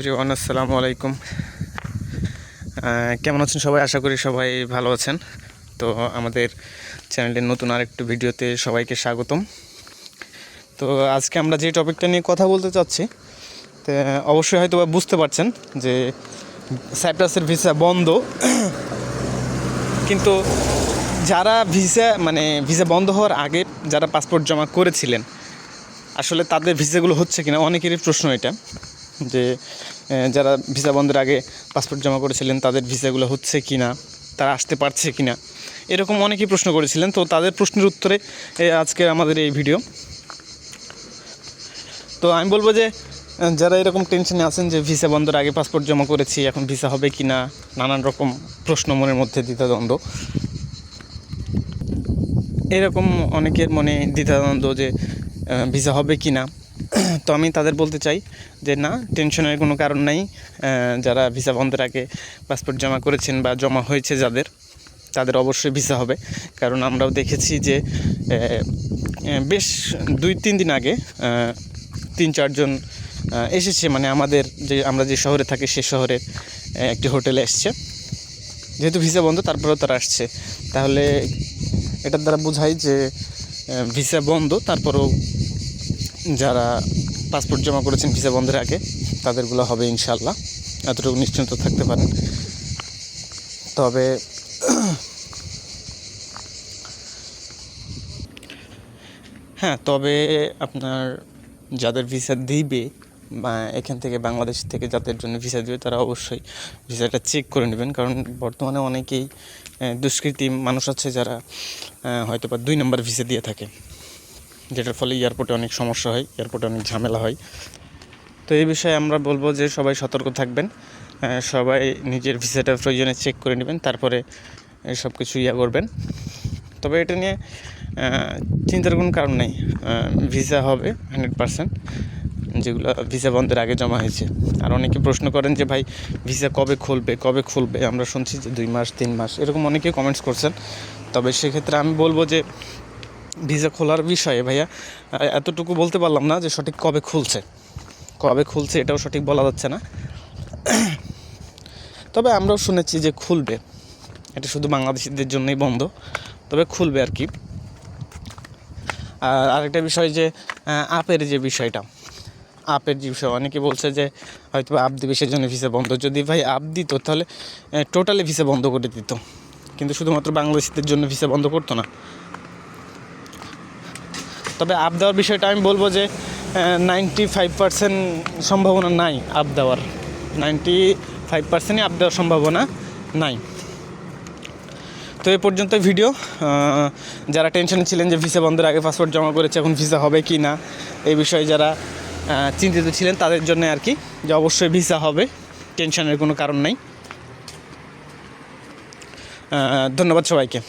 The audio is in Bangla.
এভরিওয়ান আসসালামু আলাইকুম। কেমন আছেন সবাই? আশা করি সবাই ভালো আছেন। তো আমাদের চ্যানেলের নতুন আরেকটু ভিডিওতে সবাইকে স্বাগতম। তো আজকে আমরা যে টপিকটা নিয়ে কথা বলতে চাচ্ছি, তো অবশ্যই হয়তো বুঝতে পারছেন যে সাইপ্রাসের ভিসা বন্ধ। কিন্তু যারা ভিসা মানে ভিসা বন্ধ হওয়ার আগে যারা পাসপোর্ট জমা করেছিলেন, আসলে তাদের ভিসাগুলো হচ্ছে কিনা? অনেকেরই প্রশ্ন এটা। যে যারা ভিসা বন্ধের আগে পাসপোর্ট জমা করেছিলেন, তাদের ভিসাগুলো হচ্ছে কি না তারা আসতে পারছে কি না এরকম অনেকেই প্রশ্ন করেছিলেন। তো তাদের প্রশ্নের উত্তরে আজকে আমাদের এই ভিডিও। তো আমি বলব যে যারা এরকম টেনশনে আছেন যে, ভিসা বন্ধের আগে পাসপোর্ট জমা করেছি, এখন ভিসা হবে কি না নানান রকম প্রশ্ন মনের মধ্যে দ্বিধাদ্বন্দ্ব। এরকম অনেকের মনে দ্বিধাদ্বন্দ্ব যে ভিসা হবে কি না তো আমি তাদের বলতে চাই যে না, টেনশনের কোনো কারণ নাই। যারা ভিসা বন্ধের আগে পাসপোর্ট জমা করেছেন বা জমা হয়েছে যাদের, তাদের অবশ্যই ভিসা হবে। কারণ আমরাও দেখেছি যে বেশ দুই তিন দিন আগে তিন চারজন এসেছে। মানে আমাদের যে, আমরা যে শহরে থাকি সে শহরে একটি হোটেলে এসছে। যেহেতু ভিসা বন্ধ, তারপরেও তারা আসছে। তাহলে এটার দ্বারা বোঝায় যে ভিসা বন্ধ, তারপরেও যারা পাসপোর্ট জমা করেছেন ভিসা বন্ধের আগে, তাদেরগুলো হবে ইনশাল্লাহ এতটুকু নিশ্চিন্ত থাকতে পারেন। তবে হ্যাঁ তবে আপনার যাদের ভিসা দিবে এখান থেকে বাংলাদেশ থেকে যাদের জন্য ভিসা দিবে, তারা অবশ্যই ভিসাটা চেক করে নেবেন। কারণ বর্তমানে অনেকেই দুষ্কৃতী মানুষ আছে যারা হয়তো বা দুই নম্বর ভিসা দিয়ে থাকে। যেটার ফলে এয়ারপোর্টে অনেক সমস্যা হয়, এয়ারপোর্টে অনেক ঝামেলা হয়। তো এই বিষয়ে আমরা বলব যে সবাই সতর্ক থাকবেন সবাই নিজের ভিসাটা প্রয়োজনে চেক করে নেবেন, তারপরে সব কিছু ইয়া করবেন। তবে এটা নিয়ে চিন্তার কোনো কারণ নেই ভিসা হবে হান্ড্রেড পারসেন্ট, যেগুলো ভিসা বন্ধের আগে জমা হয়েছে। আর অনেকে প্রশ্ন করেন যে, ভাই, ভিসা কবে খুলবে কবে খুলবে? আমরা শুনছি যে দুই মাস, তিন মাস, এরকম অনেকে কমেন্টস করছেন। তবে সেক্ষেত্রে আমি বলব যে ভিসা খোলার বিষয়ে, ভাইয়া। এতটুকু বলতে পারলাম না যে সঠিক কবে খুলছে। কবে খুলছে এটাও সঠিক বলা যাচ্ছে না। তবে আমরাও শুনেছি যে খুলবে। এটা শুধু বাংলাদেশিদের জন্যই বন্ধ, তবে খুলবে আর কি। আর আরেকটা বিষয় যে আপের যে বিষয়টা। আপের যে বিষয়, অনেকে বলছে যে হয়তো আপ দিবে সেজন্য ভিসা বন্ধ। যদি ভাই আপ দিত, তাহলে টোটালি ভিসা বন্ধ করে দিত। কিন্তু শুধুমাত্র বাংলাদেশিদের জন্য ভিসা বন্ধ করতো না। তবে আপ দেওয়ার বিষয়টা আমি বলব যে নাইনটি ফাইভ পার্সেন্ট সম্ভাবনা নাই আপ দেওয়ার। নাইনটি ফাইভ পার্সেন্টই আপ দেওয়ার সম্ভাবনা নাই। তো এ পর্যন্ত ভিডিও যারা টেনশনে ছিলেন যে ভিসা বন্ধের আগে পাসপোর্ট জমা করেছে, এখন ভিসা হবে কি না, এই বিষয়ে যারা চিন্তিত ছিলেন তাদের জন্য আর কি, যে অবশ্যই ভিসা হবে টেনশনের কোনো কারণ নাই। ধন্যবাদ সবাইকে।